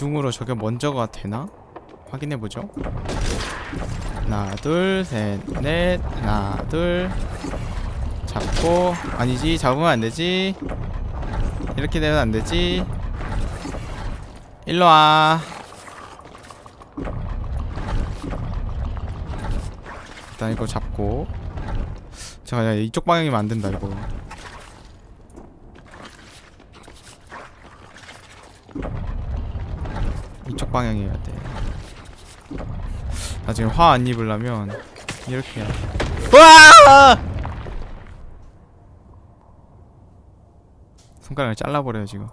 기둥으로 저게 먼저가 되나? 확인해보죠. 하나 둘셋넷 하나 둘. 잡고. 아니지 잡으면 안되지. 이렇게 되면 안되지. 일로와. 일단 이거 잡고. 잠깐 야 이쪽 방향이면 안된다 이거 이쪽 방향이어야 돼. 나중에 화 안 입으려면 이렇게. 해야 돼. 와! 손가락을 잘라버려요 지금.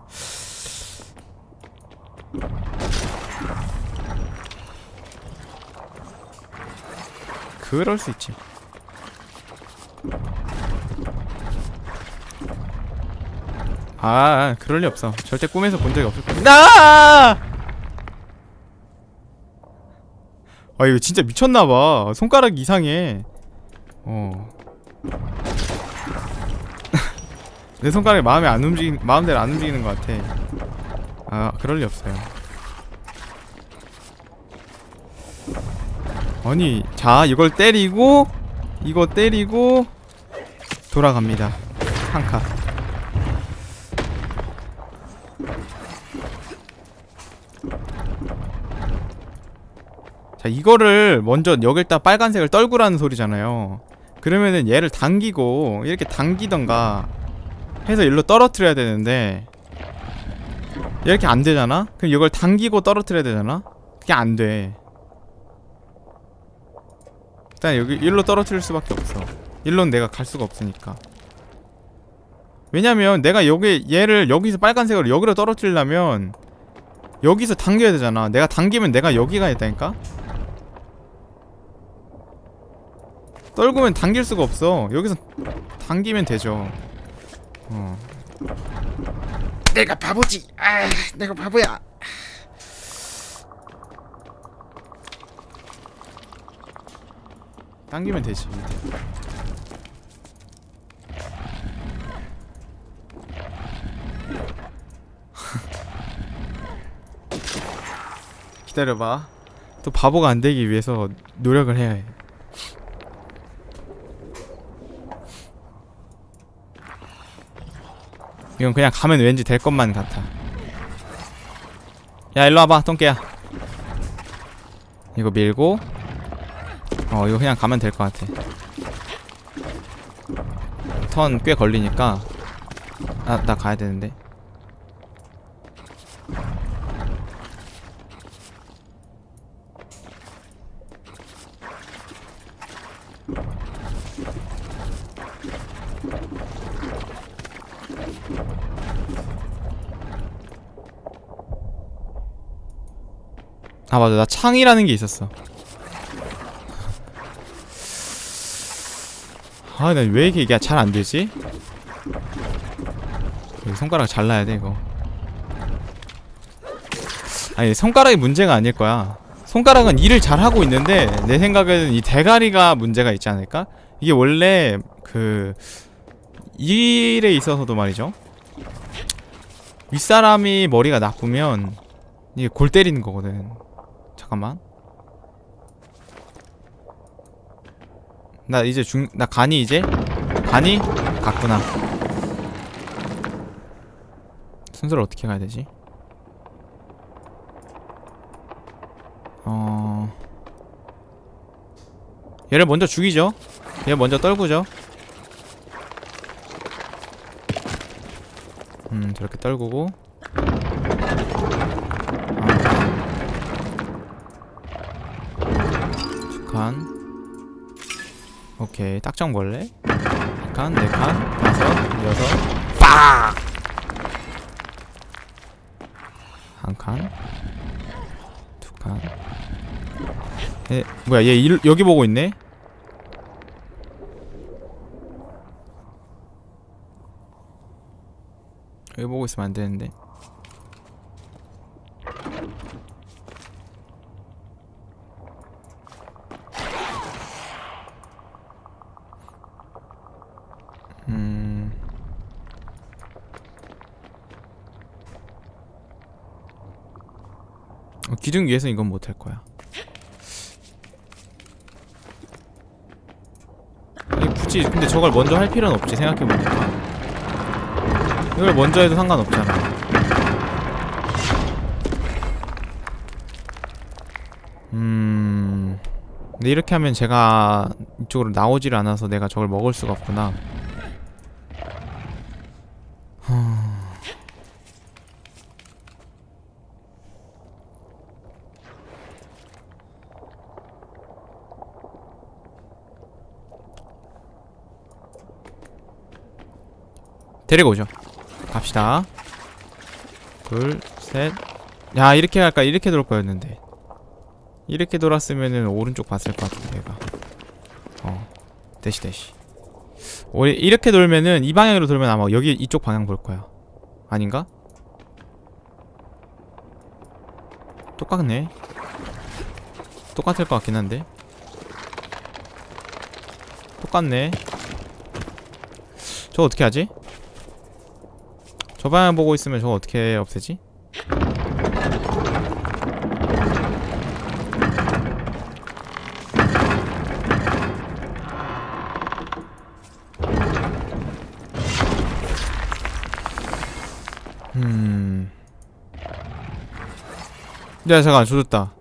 그럴 수 있지. 아, 그럴 리 없어. 절대 꿈에서 본 적이 없을 거야. 나! 아, 이거 진짜 미쳤나봐. 손가락 이상해. 어. 내 손가락이 마음에 안 움직이, 마음대로 안 움직이는 것 같아. 아, 그럴 리 없어요. 아니, 자, 이걸 때리고, 이거 때리고, 돌아갑니다. 한 칸. 자 이거를 먼저 여기다 빨간색을 떨구라는 소리잖아요. 그러면은 얘를 당기고 이렇게 당기던가 해서 일로 떨어뜨려야 되는데 이렇게 안 되잖아? 그럼 이걸 당기고 떨어뜨려야 되잖아? 그게 안 돼. 일단 여기 일로 떨어뜨릴 수밖에 없어. 일로는 내가 갈 수가 없으니까. 왜냐면 내가 여기 얘를 여기서 빨간색으로 여기로 떨어뜨리려면 여기서 당겨야 되잖아. 내가 당기면 내가 여기가 있다니까 떨구면 당길 수가 없어. 여기서 당기면 되죠. 어. 내가 바보지. 아, 내가 바보야. 당기면 되지. 기다려봐. 또 바보가 안 되기 위해서 노력을 해야 해. 이건 그냥 가면 왠지 될 것만 같아. 야, 일로 와봐, 똥개야. 이거 밀고, 어, 이거 그냥 가면 될 것 같아. 턴 꽤 걸리니까, 아, 나 가야 되는데. 아 맞아. 나 창이라는 게 있었어. 아나왜 이게 이게 잘 안되지? 손가락 잘라야 돼 이거. 아니 손가락이 문제가 아닐 거야. 손가락은 일을 잘 하고 있는데 내 생각에는 이 대가리가 문제가 있지 않을까? 이게 원래 그 일에 있어서도 말이죠. 윗사람이 머리가 나쁘면 이게 골 때리는 거거든 잠깐만. 나 이제 중, 나 간이 이제? 간이? 갔구나. 순서를 어떻게 가야 되지? 어... 얘를 먼저 죽이죠. 얘 먼저 떨구죠. 음, 저렇게 떨구고. 오케이 딱정벌레. 칸, 네칸, 다섯, 여섯. 빡! 한칸. 두칸. 에 뭐야 얘 일, 여기 보고 있네? 여기 보고 있으면 안 되는데 음. 어, 기둥 위에서 이건 못할 거야. 아니, 굳이 근데 저걸 먼저 할 필요는 없지 생각해보니까. 이걸 먼저 해도 상관없잖아. 음. 근데 이렇게 하면 제가 이쪽으로 나오질 않아서 내가 저걸 먹을 수가 없구나. 데리고 오죠. 갑시다. 둘, 셋. 야, 이렇게 할까? 이렇게 돌 거였는데. 이렇게 돌았으면은 오른쪽 봤을 것 같은데, 얘가. 어. 대시, 대시. 우리 이렇게 돌면은 이 방향으로 돌면 아마 여기 이쪽 방향 볼 거야. 아닌가? 똑같네. 똑같을 것 같긴 한데. 똑같네. 저 어떻게 하지? 저 방향 보고 있으면 저거 어떻게 없애지? 음. 야 잠깐 조졌다.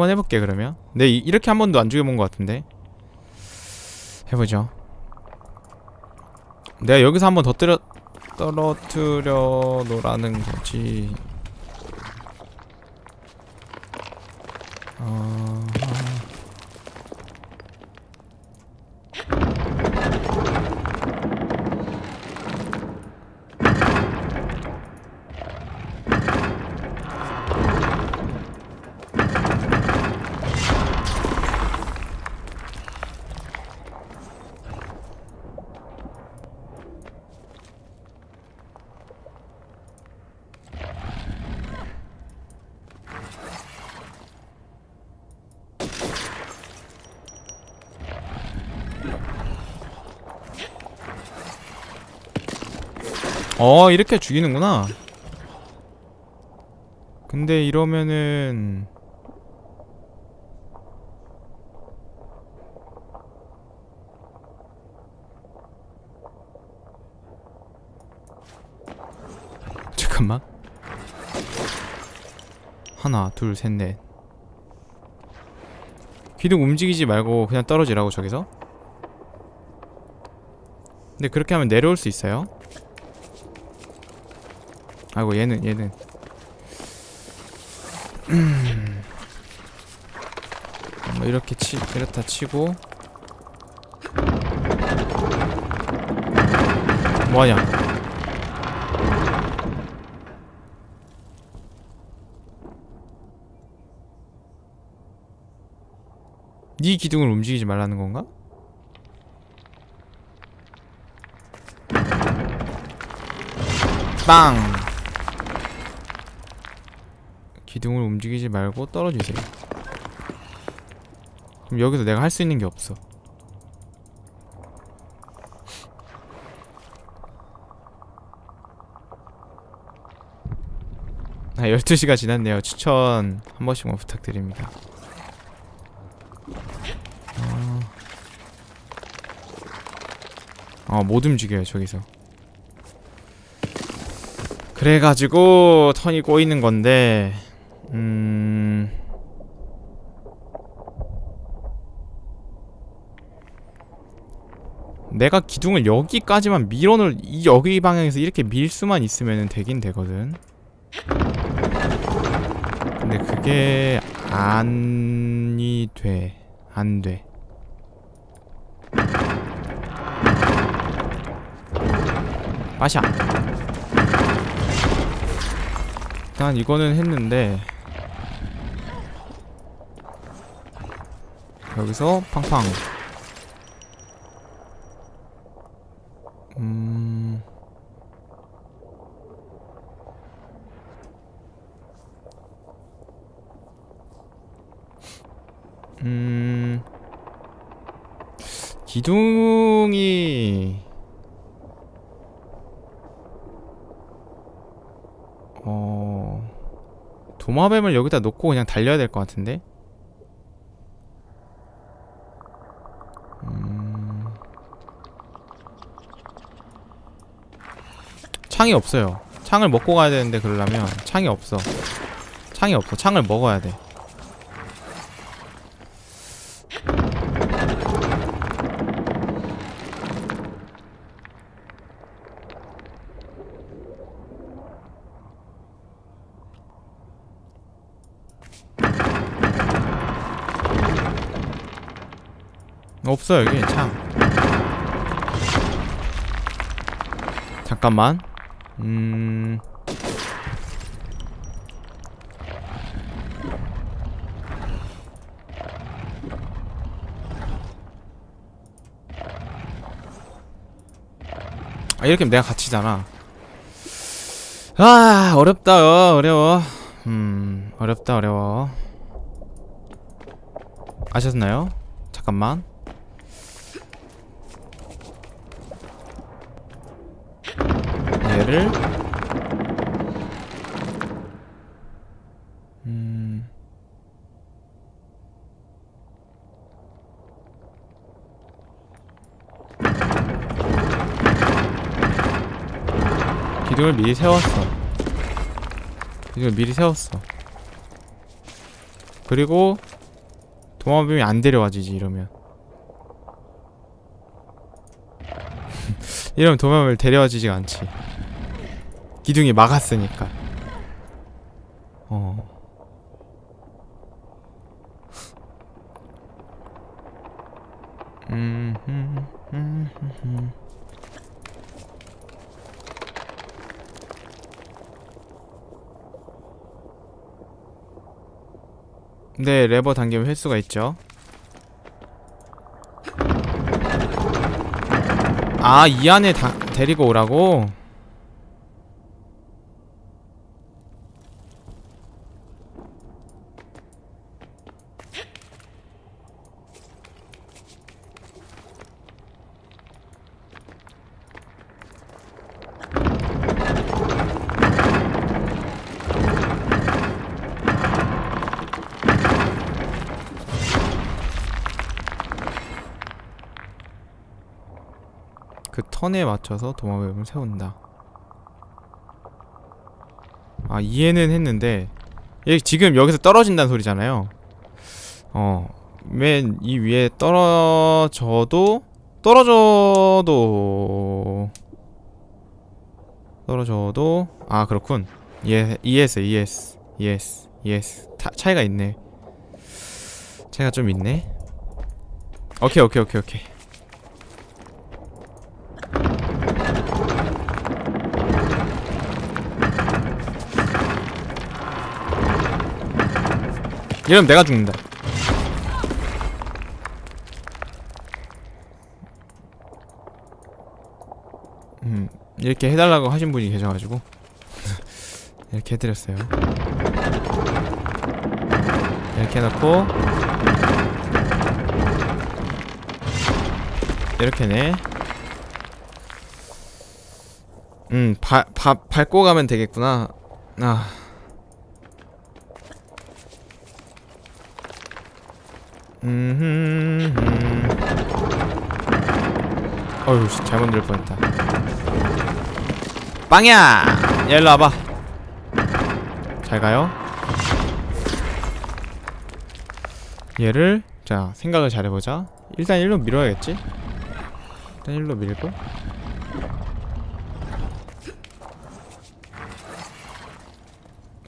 한번 해볼게 그러면. 근데 이, 이렇게 한 번도 안 죽여본 것 같은데. 해보죠. 내가 여기서 한 번 더 떨어 떨어뜨려 놓으라는 거지. 어... 어 이렇게 죽이는구나. 근데 이러면은 잠깐만. 하나 둘셋넷. 기둥 움직이지 말고 그냥 떨어지라고 저기서? 근데 그렇게 하면 내려올 수 있어요? 아이고 얘는 얘는 음. 뭐 이렇게 치 이렇다 치고 뭐하냐 네 기둥을 움직이지 말라는 건가? 빵 기둥을 움직이지 말고 떨어지세요. 그럼 여기서 내가 할 수 있는 게 없어. 아 12시가 지났네요. 추천 한 번씩만 부탁드립니다. 어, 어, 못 움직여요 저기서. 그래가지고 턴이 꼬이는 건데 음... 내가 기둥을 여기까지만 밀어놓을 이 여기 방향에서 이렇게 밀 수만 있으면 되긴 되거든. 근데 그게 안이 돼. 안돼. 마샤. 일단 이거는 했는데 여기서 팡팡. 음... 음... 기둥이 어 도마뱀을 여기다 놓고 그냥 달려야 될 것 같은데 창이 없어요. 창을 먹고 가야 되는데 그러려면 창이 없어. 창이 없어 창을 먹어야 돼. 없어 여기. 창. 잠깐만 음 아, 이렇게 내가 갇히잖아. 아, 어렵다, 어, 어려워. 음, 어렵다, 어려워. 아셨나요? 잠깐만. 얘를 음 기둥을 미리 세웠어. 기둥을 미리 세웠어. 그리고 도마뱀이 안 데려와지지 이러면. 이러면 도마뱀을 데려와지지가 않지 기둥이 막았으니까 어. 네, 레버 당기면 횟수가 있죠. 아, 이 안에 다, 데리고 오라고? 그 턴에 맞춰서 도마뱀을 세운다. 아 이해는 했는데 얘 지금 여기서 떨어진다는 소리잖아요. 어, 맨 이 위에 떨어져도 떨어져도 떨어져도 아 그렇군. 예, 이해했어, 이해했어, 이해했어, 이해했어. 타, 차이가 있네. 차이가 좀 있네. 오케이, 오케이, 오케이, 오케이. 이러면 내가 죽는다. 음, 이렇게 해달라고 하신 분이 계셔가지고 이렇게 해드렸어요. 이렇게 해놓고 이렇게네. 음, 바, 바, 밟고 가면 되겠구나. 아. 음. 어휴, 씨, 잘못 들 뻔했다. 빵야! 야, 일로 와봐. 잘 가요. 얘를 자 생각을 잘 해보자. 일단 일로 밀어야겠지. 일단 일로 밀고.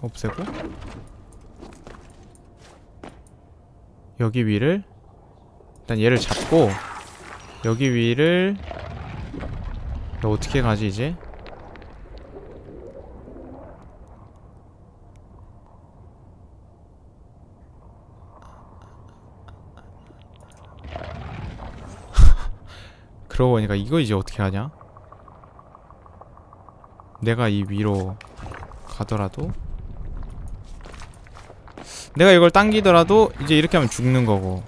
없애고. 여기 위를 일단 얘를 잡고 여기 위를 어떻게 가지 이제? 그러고 보니까 이거 이제 어떻게 하냐? 내가 이 위로 가더라도 내가 이걸 당기더라도 이제 이렇게 하면 죽는 거고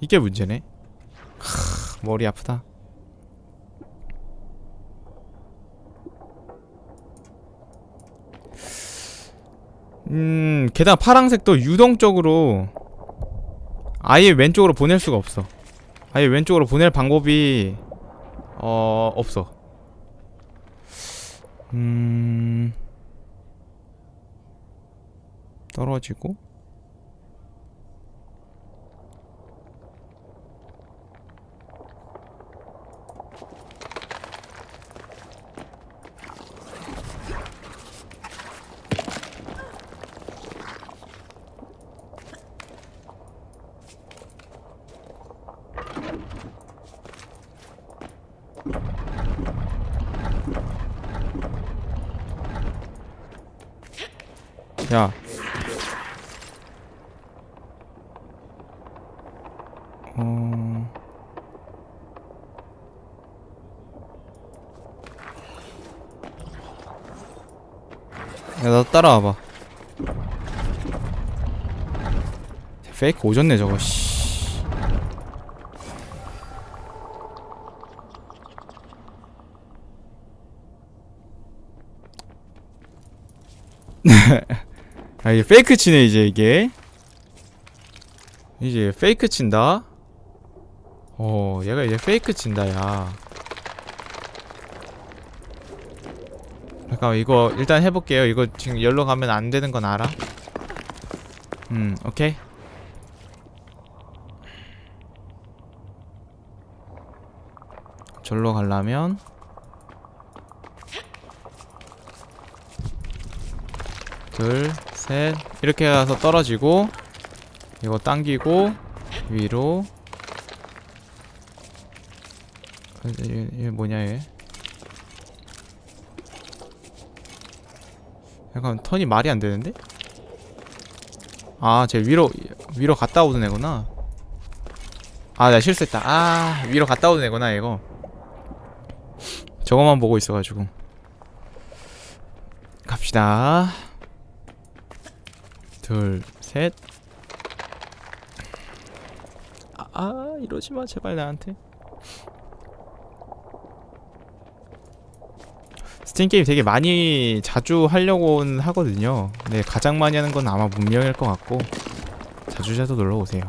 이게 문제네 머리 아프다. 음, 게다가 파랑색도 유동적으로 아예 왼쪽으로 보낼 수가 없어. 아예 왼쪽으로 보낼 방법이 어 없어. 음 떨어지고 야. 어. 야, 나 따라와 봐. 페이크 오졌네 저거. 씨. 아 이게 페이크 치네 이제 이게 이제 페이크 친다 어 얘가 이제 페이크 친다 야 잠깐 이거 일단 해볼게요. 이거 지금 열로 가면 안 되는 건 알아? 음 오케이. 절로 가려면. 둘, 셋. 이렇게 가서 떨어지고 이거 당기고 위로. 어, 얘, 얘 뭐냐 얘 약간 턴이 말이 안 되는데? 아, 쟤 위로 위로 갔다 오던 애구나. 아, 나 실수했다. 아, 위로 갔다 오던 애구나 이거. 저거만 보고 있어 가지고. 갑시다. 둘, 셋. 아, 아 이러지 마 제발 나한테. 스팀 게임 되게 많이 자주 하려고는 하거든요. 근데 가장 많이 하는 건 아마 문명일 것 같고 자주 자주 놀러 오세요.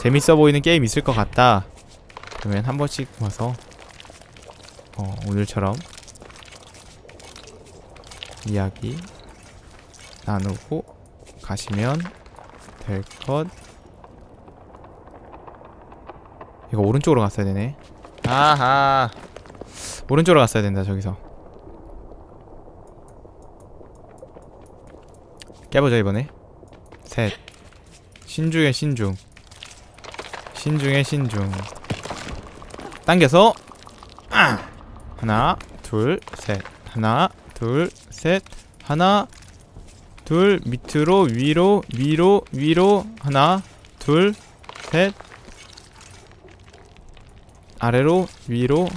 재밌어 보이는 게임 있을 것 같다. 그러면 한 번씩 와서 어, 오늘처럼 이야기 나누고 가시면 될 것. 이거 오른쪽으로 갔어야 되네. 아하. 오른쪽으로 갔어야 된다 저기서. 깨보자 이번에. 셋. 신중의 신중. 신중의 신중. 당겨서 아! 하나, 둘, 셋. 하나, 둘, 셋. 하나, 둘 밑으로 위로 위로 위로 하나 둘 셋 아래로 위로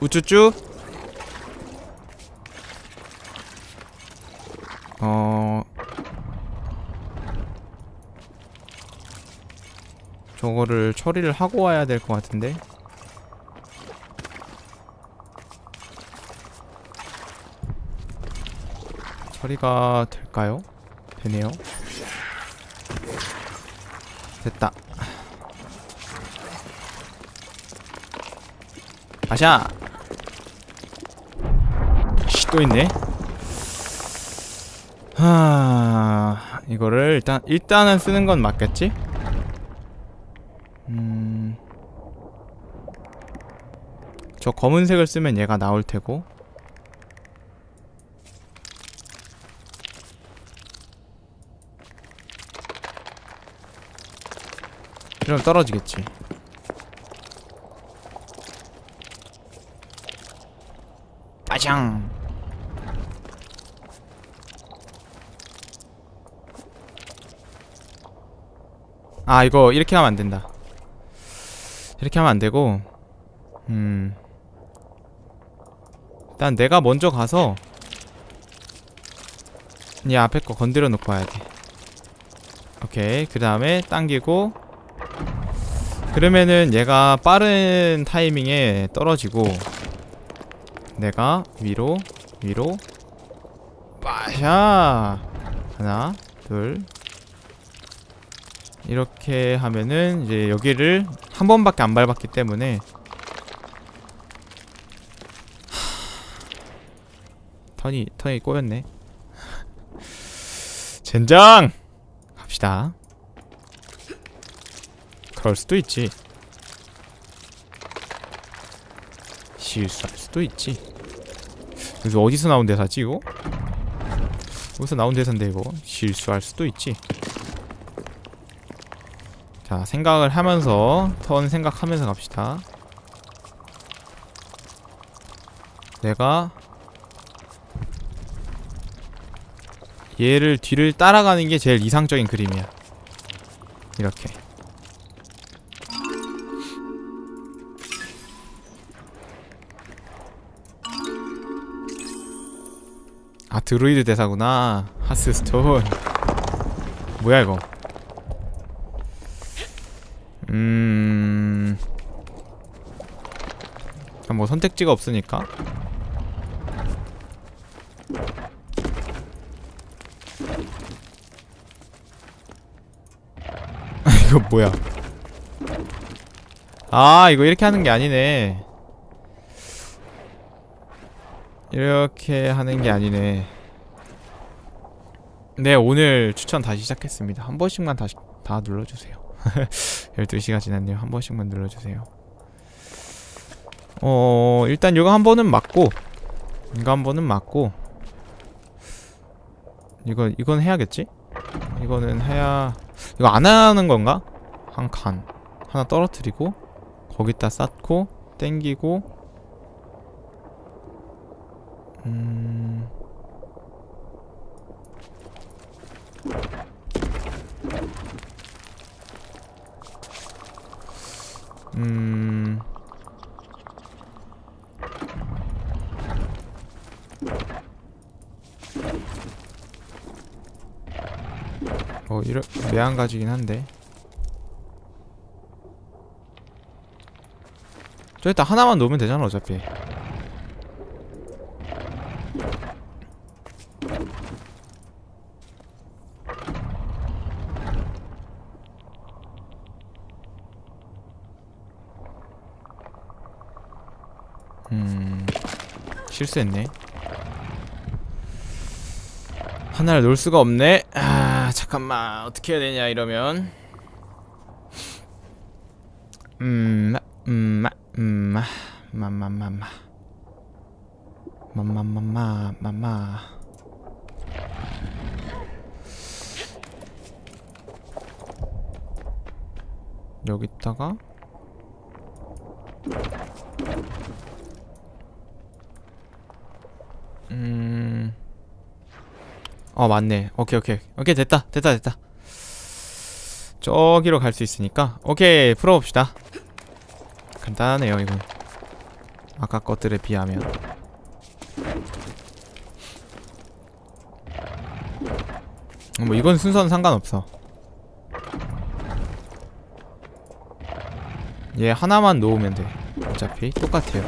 우쭈쭈 어 저거를 처리를 하고 와야 될 것 같은데 처리가 될까요? 되네요. 됐다. 아샤! 씨, 또 있네. 하, 이거를 일단, 일단은 쓰는 건 맞겠지? 음. 저 검은색을 쓰면 얘가 나올 테고. 이러면 떨어지겠지. 빠장. 아 이거 이렇게 하면 안 된다. 이렇게 하면 안 되고, 음, 일단 내가 먼저 가서 이 앞에 거 건드려 놓고 와야 돼. 오케이 그 다음에 당기고 그러면은 얘가 빠른 타이밍에 떨어지고 내가 위로 위로 빠샤 하나 둘 이렇게 하면은 이제 여기를 한 번밖에 안 밟았기 때문에 하... 턴이 턴이 꼬였네. 젠장! 갑시다. 그럴 수도 있지. 실수할 수도 있지. 여기서 어디서 나온 대사지 이거? 어디서 나온 대사인데 이거? 실수할 수도 있지 자 생각을 하면서 턴 생각하면서 갑시다. 내가 얘를 뒤를 따라가는 게 제일 이상적인 그림이야. 이렇게. 아 드루이드 대사구나. 하스스톤. 뭐야 이거 음... 아, 뭐 선택지가 없으니까. 이거 뭐야? 아 이거 이렇게 하는 게 아니네. 이렇게 하는 게 아니네. 네 오늘 추천 다시 시작했습니다. 한 번씩만 다시 다 눌러주세요 12시가 지났네요 한 번씩만 눌러주세요 어 일단 이거 한 번은 맞고 이거 한 번은 맞고 이거 이건 해야겠지? 이거는 해야 이거 안 하는 건가? 한 칸 하나 떨어뜨리고 거기다 쌓고 땡기고 음... 음... 어, 이러, 매한가지긴 한데. 저기다 하나만 놓으면 되잖아, 어차피. 음, 실수했네. 하나를 놓을 수가 없네. 아, 잠깐만. 어떻게 해야 되냐, 이러면. 음, 음, 음, 마마마마. 마마마마, 마마. 여기다가 어 맞네. 오케이 오케이. 오케이 됐다. 됐다 됐다. 저기로 갈 수 있으니까. 오케이 풀어봅시다. 간단하네요 이건. 아까 것들에 비하면. 어, 뭐 이건 순서는 상관없어. 얘 하나만 놓으면 돼. 어차피 똑같아요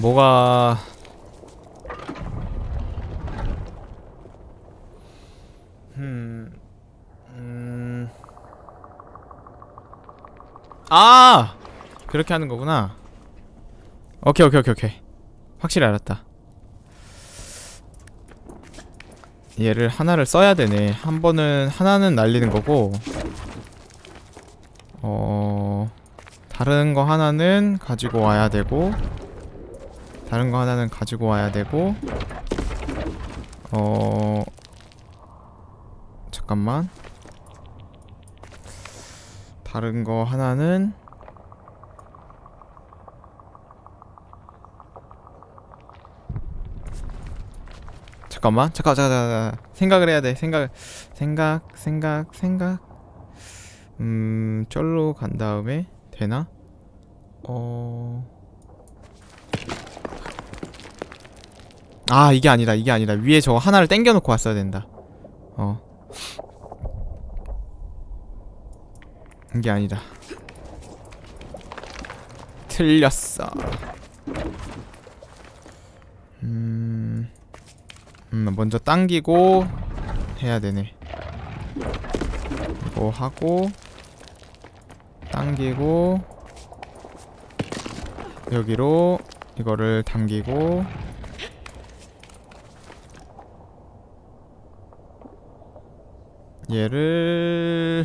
뭐가 음, 음, 아 그렇게 하는 거구나. 오케이 오케이 오케이 오케이 확실히 알았다. 얘를 하나를 써야 되네. 한 번은 하나는 날리는 거고, 어 다른 거 하나는 가지고 와야 되고. 다른 거 하나는 가지고 와야 되고 어 잠깐만. 다른 거 하나는 잠깐만. 잠깐 잠깐 잠깐 생각을 해야 돼. 생각 생각 생각 생각. 음, 쩔로 간 다음에 되나? 어. 아, 이게 아니다. 이게 아니다. 위에 저거 하나를 당겨 놓고 왔어야 된다. 어. 이게 아니다. 틀렸어. 음. 음, 먼저 당기고 해야 되네. 이거 하고 당기고 여기로 이거를 당기고 얘를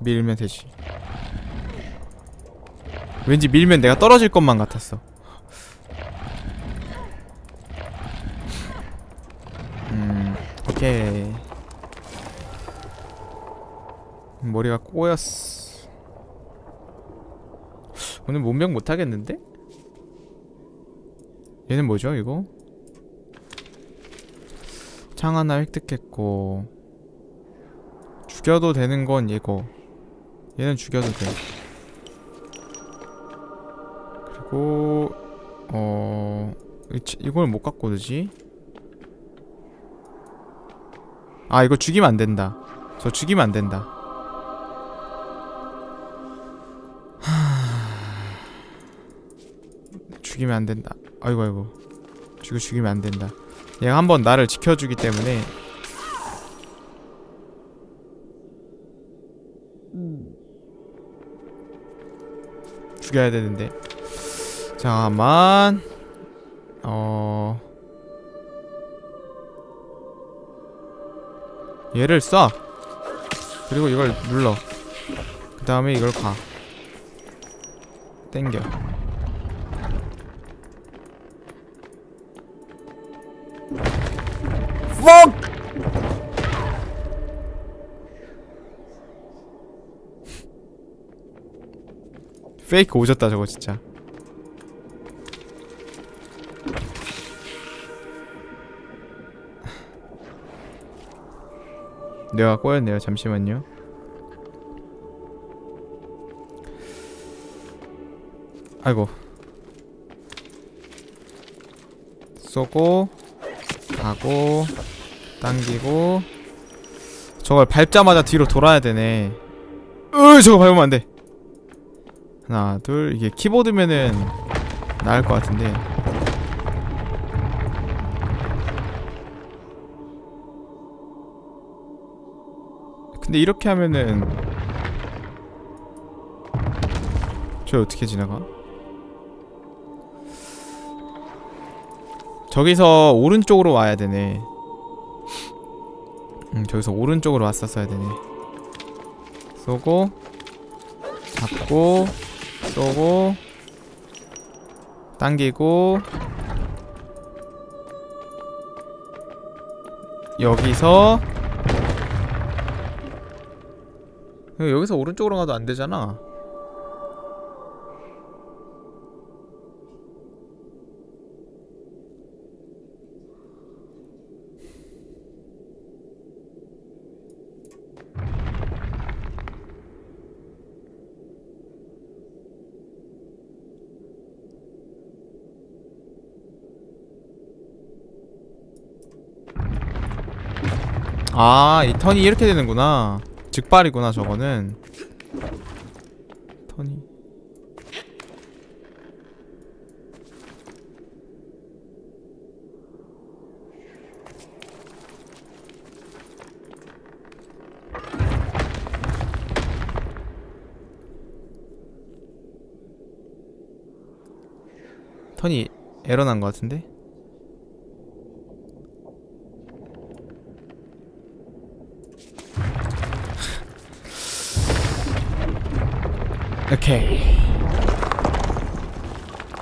밀면 되지. 왠지 밀면 내가 떨어질 것만 같았어. 음, 오케이. 머리가 꼬였어. 오늘 문명 못 하겠는데? 얘는 뭐죠, 이거? 창 하나 획득했고 죽여도 되는 건 얘고 얘는 죽여도 돼. 그리고 어 이- 이걸 못 갖고 오지? 아 이거 죽이면 안 된다. 저 죽이면 안 된다. 하... 죽이면 안 된다. 아이고 아이고. 죽이 죽이면 안 된다. 얘가 한번 나를 지켜주기 때문에 죽여야 되는데. 잠깐만. 어. 얘를 쏴. 그리고 이걸 눌러. 그 다음에 이걸 가. 땡겨. Fuck! 페이크 오졌다 저거 진짜. 내가 꼬였네요. 잠시만요. 아이고. 쏘고 가고 당기고 저걸 밟자마자 뒤로 돌아야 되네. 으 저거 밟으면 안 돼. 하나 둘 이게 키보드면은 나을 것 같은데. 근데 이렇게 하면은 저 어떻게 지나가? 저기서 오른쪽으로 와야 되네. 음, 저기서 오른쪽으로 왔었어야 되네. 쏘고 잡고 쏘고 당기고 여기서 여기서 오른쪽으로 가도 안 되잖아. 아, 이 턴이 이렇게 되는구나. 즉발이구나, 저거는. 턴이. 턴이 에러 난 것 같은데? 오케이